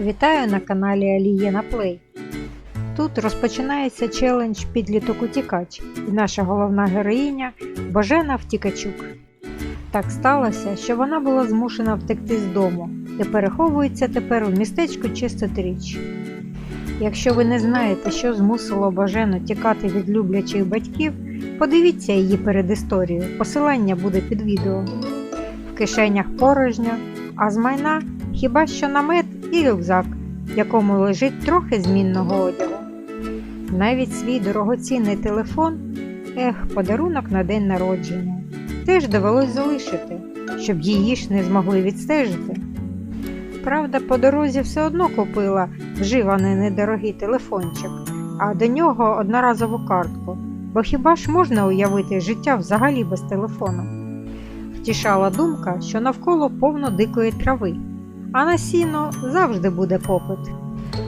Вітаю на каналі Алієна Плей. Тут розпочинається челендж Підліток утікач і наша головна героїня Божена Втікачук. Так сталося, що вона була змушена втекти з дому і переховується тепер у містечку Чистотріч. Якщо ви не знаєте, що змусило Божену тікати від люблячих батьків, подивіться її передісторію, посилання буде під відео. В кишенях порожньо, а з майна хіба що намет і рюкзак, в якому лежить трохи змінного одягу. Навіть свій дорогоцінний телефон, ех, подарунок на день народження, теж довелось залишити, щоб її ж не змогли відстежити. Правда, по дорозі все одно купила вживаний недорогий телефончик, а до нього одноразову картку, бо хіба ж можна уявити життя взагалі без телефону? Втішала думка, що навколо повно дикої трави, а на сіно завжди буде попит.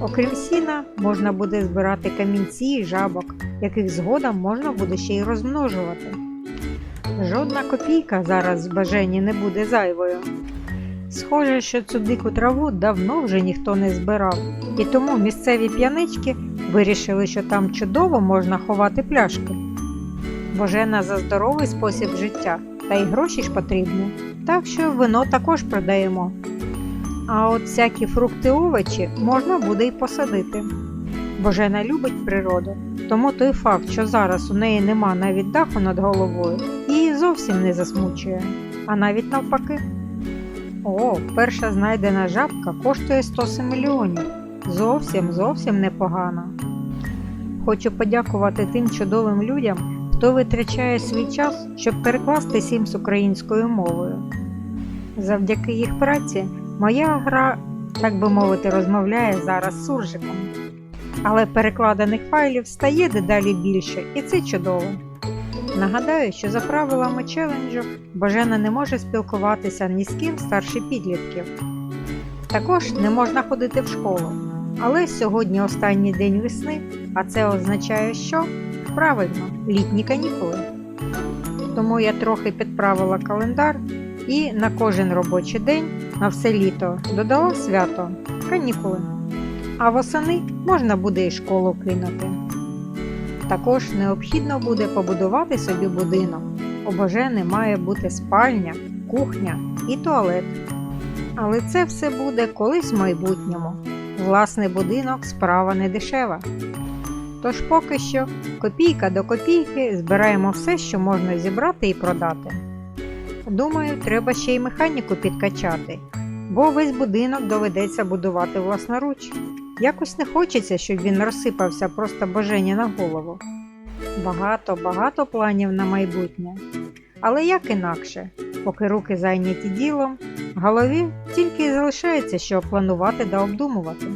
Окрім сіна, можна буде збирати камінці і жабок, яких згодом можна буде ще й розмножувати. Жодна копійка зараз в бажанні не буде зайвою. Схоже, що цю дику траву давно вже ніхто не збирав, і тому місцеві п'янички вирішили, що там чудово можна ховати пляшки. Божена за здоровий спосіб життя, та й гроші ж потрібні, так що вино також продаємо. А от всякі фрукти овочі можна буде й посадити. Божена любить природу, тому той факт, що зараз у неї нема навіть даху над головою, її зовсім не засмучує, а навіть навпаки. О, перша знайдена жабка коштує 107 мільйонів. Зовсім зовсім непогано. Хочу подякувати тим чудовим людям, хто витрачає свій час, щоб перекласти Sims українською мовою. Завдяки їх праці моя гра, так би мовити, розмовляє зараз з суржиком. Але перекладених файлів стає дедалі більше, і це чудово. Нагадаю, що за правилами челенджу Божена не може спілкуватися ні з ким старше підлітків. Також не можна ходити в школу. Але сьогодні останній день весни, а це означає, що правильно літні канікули. Тому я трохи підправила календар і на кожен робочий день на все літо додала свято канікули. А восени можна буде і школу кинути. Також необхідно буде побудувати собі будинок. У Божени має бути спальня, кухня і туалет. Але це все буде колись в майбутньому. Власний будинок справа не дешева. Тож поки що копійка до копійки збираємо все, що можна зібрати і продати. Думаю, треба ще й механіку підкачати, бо весь будинок доведеться будувати власноруч. Якось не хочеться, щоб він розсипався просто божені на голову. Багато, багато планів на майбутнє. Але як інакше, поки руки зайняті ділом, в голові тільки й залишається, що планувати та обдумувати.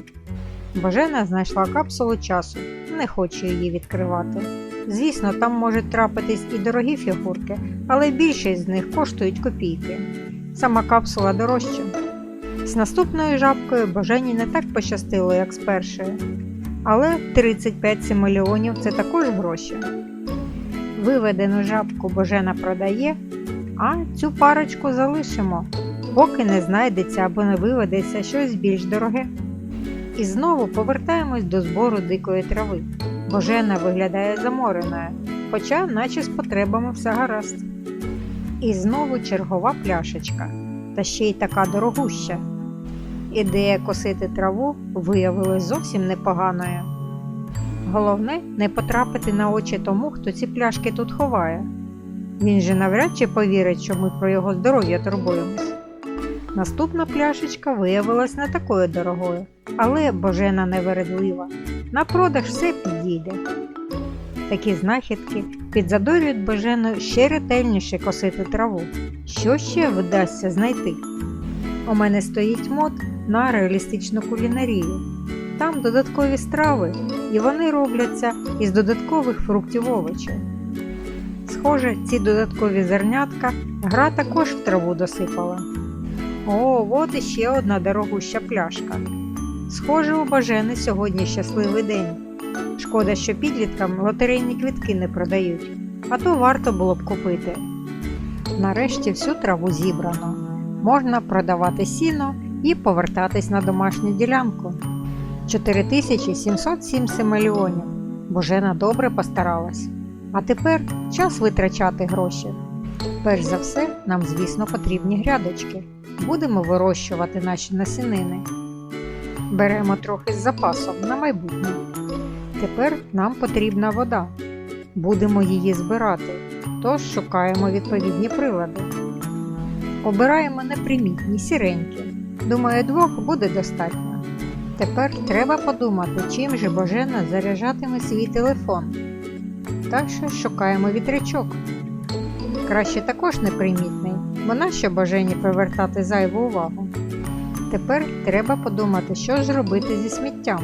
Божена знайшла капсулу часу, не хоче її відкривати. Звісно, там можуть трапитись і дорогі фігурки, але більшість з них коштують копійки. Сама капсула дорожча. З наступною жабкою Божені не так пощастило, як з першою. Але 35 мільйонів це також гроші. Виведену жабку Божена продає, а цю парочку залишимо, поки не знайдеться або не виведеться щось більш дороге. І знову повертаємось до збору дикої трави. Божена виглядає замореною, хоча наче з потребами все гаразд. І знову чергова пляшечка, та ще й така дорогуща. Ідея косити траву виявилась зовсім непоганою. Головне не потрапити на очі тому, хто ці пляшки тут ховає. Він же навряд чи повірить, що ми про його здоров'я турбуємось. Наступна пляшечка виявилась не такою дорогою, але божена невередлива. На продаж все підійде. Такі знахідки підзадорюють божену ще ретельніше косити траву. Що ще вдасться знайти? У мене стоїть мод на реалістичну кулінарію. Там додаткові страви, і вони робляться із додаткових фруктів овочів. Схоже, ці додаткові зернятка гра також в траву досипала. О, от іще одна дорогуща пляшка. Схоже, у Бажени сьогодні щасливий день. Шкода, що підліткам лотерейні квітки не продають, а то варто було б купити. Нарешті всю траву зібрано. Можна продавати сіно і повертатись на домашню ділянку. 4707 семельйонів. Божена добре постаралась. А тепер час витрачати гроші. Перш за все, нам, звісно, потрібні грядочки. Будемо вирощувати наші насінини. Беремо трохи з запасом на майбутнє. Тепер нам потрібна вода. Будемо її збирати, тож шукаємо відповідні прилади. Обираємо непримітні сіренькі. Думаю, двох буде достатньо. Тепер треба подумати, чим же Божена заряджатиме свій телефон. Так що шукаємо вітрячок. Краще також непримітний, бо нащо Божені привертати зайву увагу. Тепер треба подумати, що ж робити зі сміттям,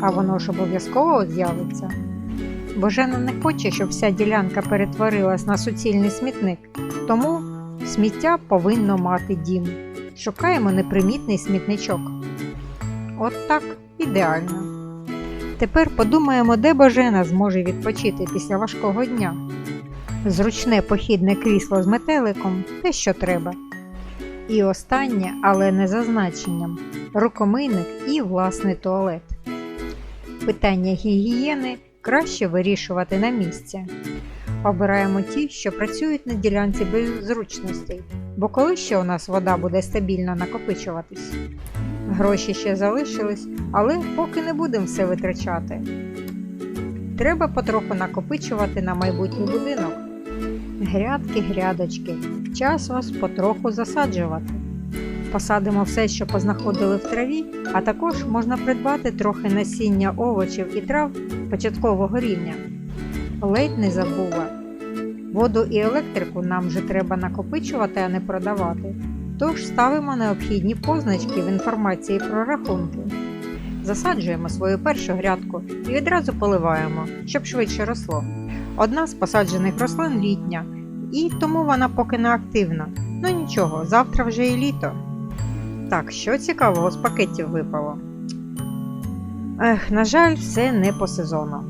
а воно ж обов'язково з'явиться. Божена не хоче, щоб вся ділянка перетворилась на суцільний смітник, тому сміття повинно мати дім. Шукаємо непримітний смітничок. От так, ідеально. Тепер подумаємо, де Божена зможе відпочити після важкого дня. Зручне похідне крісло з метеликом те, що треба. І останнє, але не за значенням рукомийник і власний туалет. Питання гігієни краще вирішувати на місці. Обираємо ті, що працюють на ділянці без зручностей, бо коли ще у нас вода буде стабільно накопичуватись. Гроші ще залишились, але поки не будемо все витрачати. Треба потроху накопичувати на майбутній будинок. Грядки, грядочки, час вас потроху засаджувати. Посадимо все, що познаходили в траві, а також можна придбати трохи насіння овочів і трав початкового рівня. Ледь не забула. Воду і електрику нам вже треба накопичувати, а не продавати. Тож ставимо необхідні позначки в інформації про рахунки. Засаджуємо свою першу грядку і відразу поливаємо, щоб швидше росло. Одна з посаджених рослин літня, і тому вона поки не активна. Ну нічого, завтра вже і літо. Так, що цікавого з пакетів випало? Ех, на жаль, все не по сезону.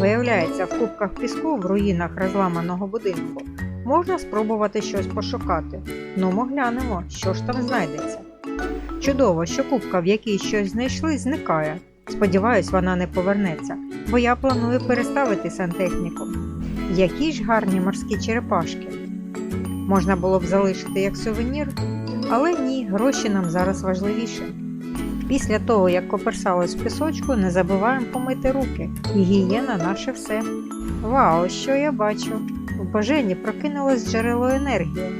Виявляється, в кубках піску в руїнах розламаного будинку можна спробувати щось пошукати. Ну, ми глянемо, що ж там знайдеться. Чудово, що кубка, в якій щось знайшли, зникає. Сподіваюсь, вона не повернеться, бо я планую переставити сантехніку. Які ж гарні морські черепашки. Можна було б залишити як сувенір, але ні, гроші нам зараз важливіше. Після того, як коперсалось в пісочку, не забуваємо помити руки. Гігієна наше все. Вау, що я бачу! У божені прокинулось джерело енергії.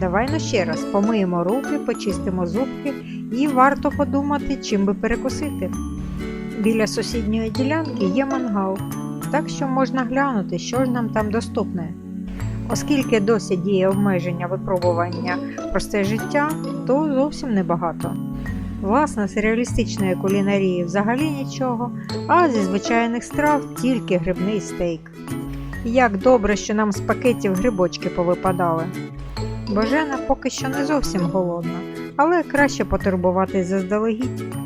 Давай ну ще раз помиємо руки, почистимо зубки і варто подумати, чим би перекусити. Біля сусідньої ділянки є мангал, так що можна глянути, що ж нам там доступне. Оскільки досі діє обмеження випробування просте життя, то зовсім небагато. Власне, з реалістичної кулінарії взагалі нічого, а зі звичайних страв тільки грибний стейк. Як добре, що нам з пакетів грибочки повипадали. Божена поки що не зовсім голодна, але краще потурбуватись заздалегідь.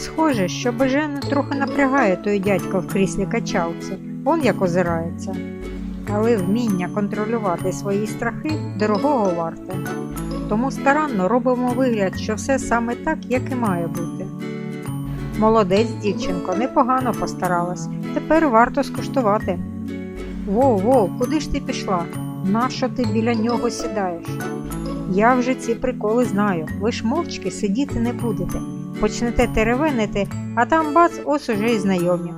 Схоже, що Божену трохи напрягає той дядько в кріслі качалці, он як озирається. Але вміння контролювати свої страхи дорогого варте. Тому старанно робимо вигляд, що все саме так, як і має бути. Молодець, дівчинко, непогано постаралась. Тепер варто скуштувати. Воу, воу, куди ж ти пішла? Нащо ти біля нього сідаєш? Я вже ці приколи знаю. Ви ж мовчки сидіти не будете. Почнете теревенити, а там бац, ось уже і знайомі.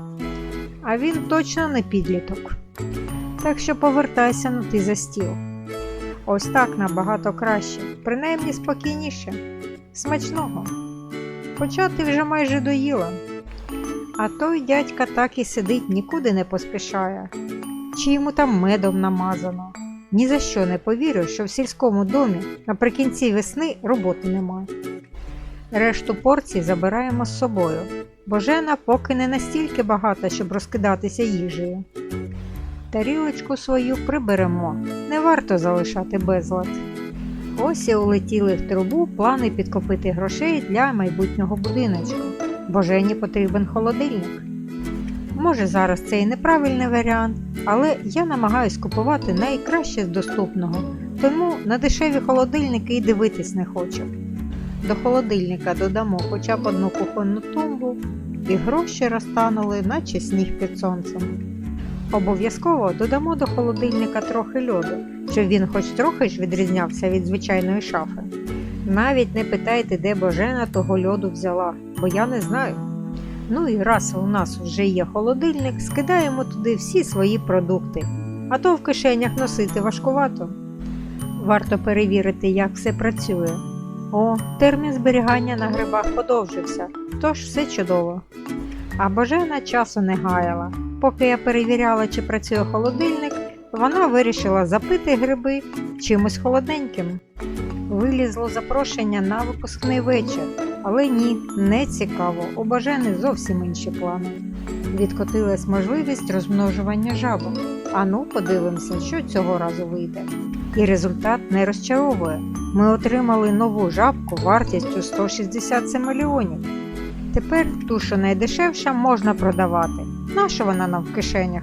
А він точно не підліток. Так що повертайся ну ти за стіл. Ось так набагато краще, принаймні спокійніше. Смачного. Хоча ти вже майже доїла. А той дядька так і сидить, нікуди не поспішає. Чи йому там медом намазано. Ні за що не повірю, що в сільському домі наприкінці весни роботи немає. Решту порцій забираємо з собою, бо жена поки не настільки багата, щоб розкидатися їжею. Тарілочку свою приберемо, не варто залишати безлад. Ось і улетіли в трубу плани підкопити грошей для майбутнього будиночку, бо Жені потрібен холодильник. Може, зараз це і неправильний варіант, але я намагаюсь купувати найкраще з доступного, тому на дешеві холодильники і дивитись не хочу. До холодильника додамо хоча б одну кухонну тумбу, і гроші розтанули, наче сніг під сонцем. Обов'язково додамо до холодильника трохи льоду, щоб він хоч трохи ж відрізнявся від звичайної шафи. Навіть не питайте, де Божена того льоду взяла, бо я не знаю. Ну і раз у нас вже є холодильник, скидаємо туди всі свої продукти, а то в кишенях носити важкувато. Варто перевірити, як все працює. О, термін зберігання на грибах подовжився, тож все чудово. А Божена часу не гаяла. Поки я перевіряла, чи працює холодильник, вона вирішила запити гриби чимось холодненьким. Вилізло запрошення на випускний вечір, але ні, не цікаво, у Божени зовсім інші плани. Відкотилась можливість розмножування жабок. Ану, подивимося, що цього разу вийде. І результат не розчаровує. Ми отримали нову жабку вартістю 167 мільйонів. Тепер ту, що найдешевша, можна продавати. Наша вона нам в кишенях?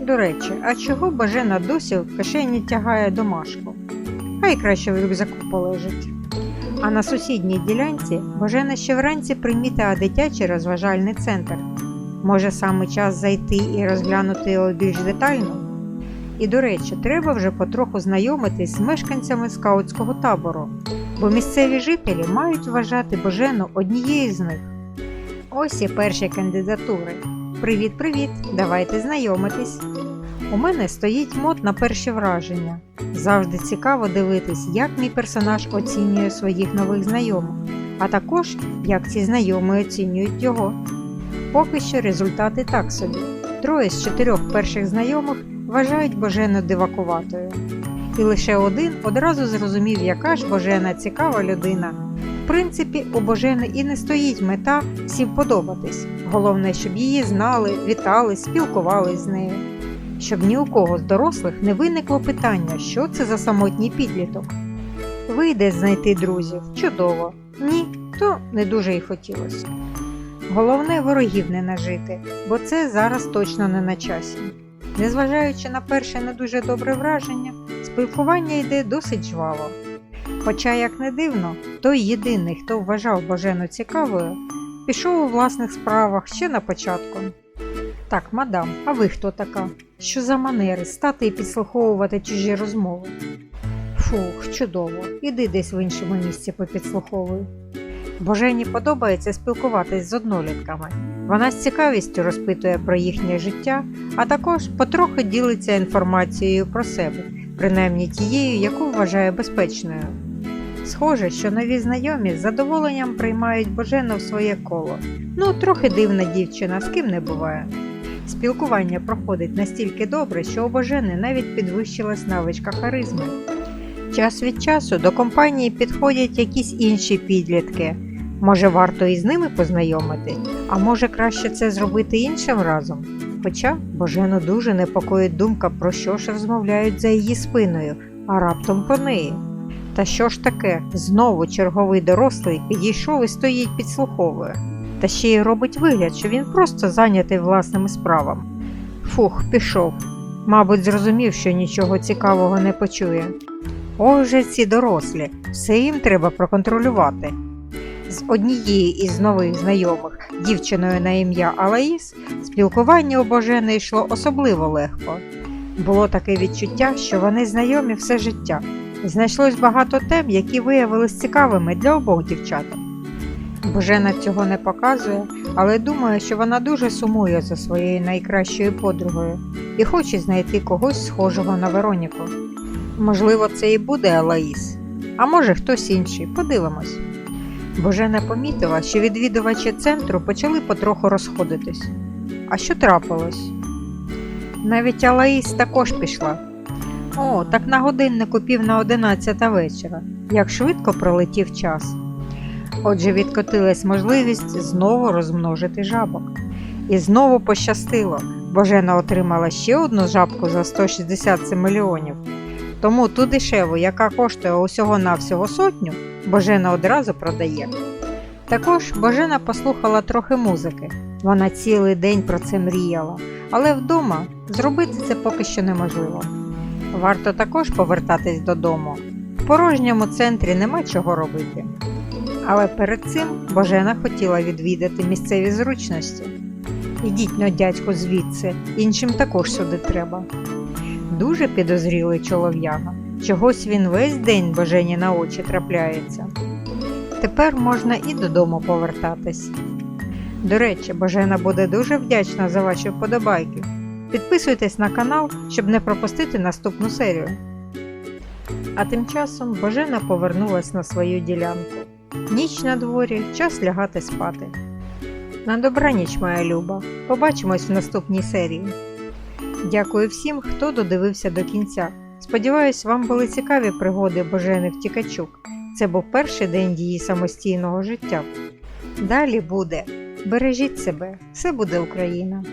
До речі, а чого Бажена досі в кишені тягає домашку? Хай краще в рюкзаку полежить. А на сусідній ділянці Божена ще вранці примітила дитячий розважальний центр. Може саме час зайти і розглянути його більш детально? І, до речі, треба вже потроху знайомитись з мешканцями скаутського табору, бо місцеві жителі мають вважати Божену однією з них. Ось і перші кандидатури. Привіт-привіт! Давайте знайомитись. У мене стоїть мод на перші враження. Завжди цікаво дивитись, як мій персонаж оцінює своїх нових знайомих, а також як ці знайомі оцінюють його. Поки що результати так собі. Троє з чотирьох перших знайомих вважають Божену дивакуватою. І лише один одразу зрозумів, яка ж Божена цікава людина. В принципі, у Божени і не стоїть мета всім подобатись. Головне, щоб її знали, вітали, спілкувались з нею. Щоб ні у кого з дорослих не виникло питання, що це за самотній підліток. Вийде знайти друзів чудово. Ні, то не дуже й хотілося. Головне ворогів не нажити, бо це зараз точно не на часі. Незважаючи на перше не дуже добре враження, спілкування йде досить жваво. Хоча, як не дивно, той єдиний, хто вважав Божену цікавою, пішов у власних справах ще на початку. Так, мадам, а ви хто така? Що за манери стати і підслуховувати чужі розмови? Фух, чудово, іди десь в іншому місці попідслуховуй. Божені подобається спілкуватись з однолітками. Вона з цікавістю розпитує про їхнє життя, а також потрохи ділиться інформацією про себе, принаймні тією, яку вважає безпечною. Схоже, що нові знайомі з задоволенням приймають Божену в своє коло. Ну, трохи дивна дівчина, з ким не буває. Спілкування проходить настільки добре, що у Божени навіть підвищилась навичка харизми. Час від часу до компанії підходять якісь інші підлітки. Може, варто і з ними познайомити, а може краще це зробити іншим разом. Хоча Божену дуже непокоїть думка, про що ж розмовляють за її спиною, а раптом про неї. Та що ж таке, знову черговий дорослий підійшов і стоїть підслуховує, та ще й робить вигляд, що він просто зайнятий власними справами. Фух, пішов. Мабуть, зрозумів, що нічого цікавого не почує. Ой же ці дорослі, все їм треба проконтролювати. З однією із нових знайомих, дівчиною на ім'я Алаїс, спілкування у Божени йшло особливо легко. Було таке відчуття, що вони знайомі все життя. Знайшлось багато тем, які виявились цікавими для обох дівчаток. Божена цього не показує, але думає, що вона дуже сумує за своєю найкращою подругою і хоче знайти когось схожого на Вероніку. Можливо, це і буде Алаїс, а може хтось інший, подивимось. Божена помітила, що відвідувачі центру почали потроху розходитись. А що трапилось? Навіть Алаїс також пішла. О, так на годиннику пів на одинадцята вечора. Як швидко пролетів час. Отже, відкотилась можливість знову розмножити жабок. І знову пощастило. Божена отримала ще одну жабку за 167 мільйонів. Тому ту дешеву, яка коштує усього-навсього сотню, Божена одразу продає. Також Божена послухала трохи музики. Вона цілий день про це мріяла, але вдома зробити це поки що неможливо. Варто також повертатись додому. В порожньому центрі нема чого робити. Але перед цим Божена хотіла відвідати місцеві зручності. Ідіть но, дядько, звідси, іншим також сюди треба. Дуже підозрілий чолов'яга. Чогось він весь день Божені на очі трапляється. Тепер можна і додому повертатись. До речі, Божена буде дуже вдячна за ваші вподобайки. Підписуйтесь на канал, щоб не пропустити наступну серію. А тим часом Божена повернулась на свою ділянку. Ніч на дворі, час лягати спати. На добраніч, моя люба. Побачимось в наступній серії. Дякую всім, хто додивився до кінця. Сподіваюсь, вам були цікаві пригоди Божени Втікачук. Це був перший день її самостійного життя. Далі буде. Бережіть себе, все буде Україна!